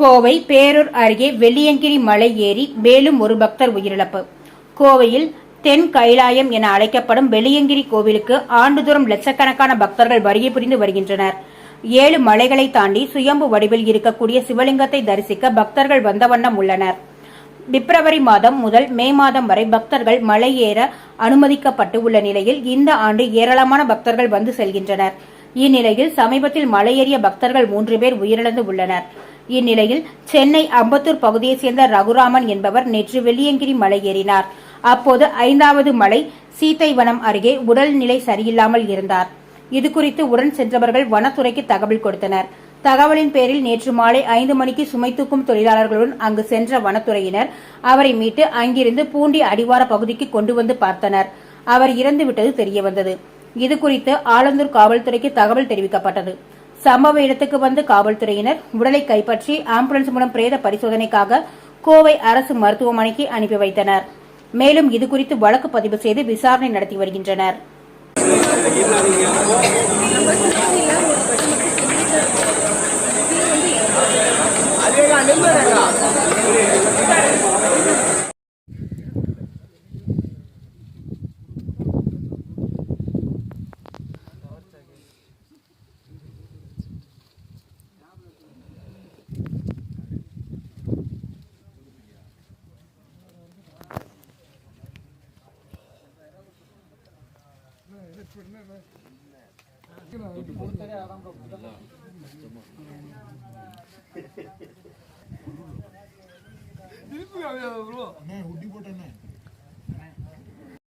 கோவை பேரூர் அருகே வெள்ளியங்கிரி மலை ஏறி மேலும் ஒரு பக்தர் உயிரிழப்பு. கோவையில் தென் கைலாயம் என அழைக்கப்படும் வெள்ளியங்கிரி கோவிலுக்கு ஆண்டுதோறும் லட்சக்கணக்கான பக்தர்கள் வருகை புரிந்து வருகின்றனர். ஏழு மலைகளை தாண்டி சுயம்பு வடிவில் இருக்கக்கூடிய சிவலிங்கத்தை தரிசிக்க பக்தர்கள் வந்த வண்ணம் உள்ளனர். பிப்ரவரி மாதம் முதல் மே மாதம் வரை பக்தர்கள் மலை ஏற அனுமதிக்கப்பட்டு உள்ள நிலையில் இந்த ஆண்டு ஏராளமான பக்தர்கள் வந்து செல்கின்றனர். இந்நிலையில் சமீபத்தில் மலையேறிய பக்தர்கள் மூன்று பேர் உயிரிழந்து உள்ளனர். இந்நிலையில் சென்னை அம்பத்தூர் பகுதியைச் சேர்ந்த ரகுராமன் என்பவர் நேற்று வெள்ளியங்கிரி மலை ஏறினார். அப்போது ஐந்தாவது மலை சீத்தைவனம் அருகே உடல்நிலை சரியில்லாமல் இருந்தார். இதுகுறித்து உடன் சென்றவர்கள் வனத்துறைக்கு தகவல் கொடுத்தனர். தகவலின் பேரில் நேற்று மாலை ஐந்து மணிக்கு சுமை தூக்கும் தொழிலாளர்களுடன் அங்கு சென்ற வனத்துறையினர் அவரை மீட்டு அங்கிருந்து பூண்டி அடிவார பகுதிக்கு கொண்டு வந்து பார்த்தனர். அவர் இறந்துவிட்டது தெரியவந்தது. இதுகுறித்து ஆலந்தூர் காவல்துறைக்கு தகவல் தெரிவிக்கப்பட்டது. சம்பவ இடத்துக்கு வந்த காவல்துறையினர் உடலை கைப்பற்றி ஆம்புலன்ஸ் மூலம் பிரேத பரிசோதனைக்காக கோவை அரசு மருத்துவமனைக்கு அனுப்பி வைத்தனர். மேலும் இதுகுறித்து வழக்கு பதிவு செய்து விசாரணை நடத்தி வருகின்றனர். அண்ணே உட்டி போட்டேண்ணே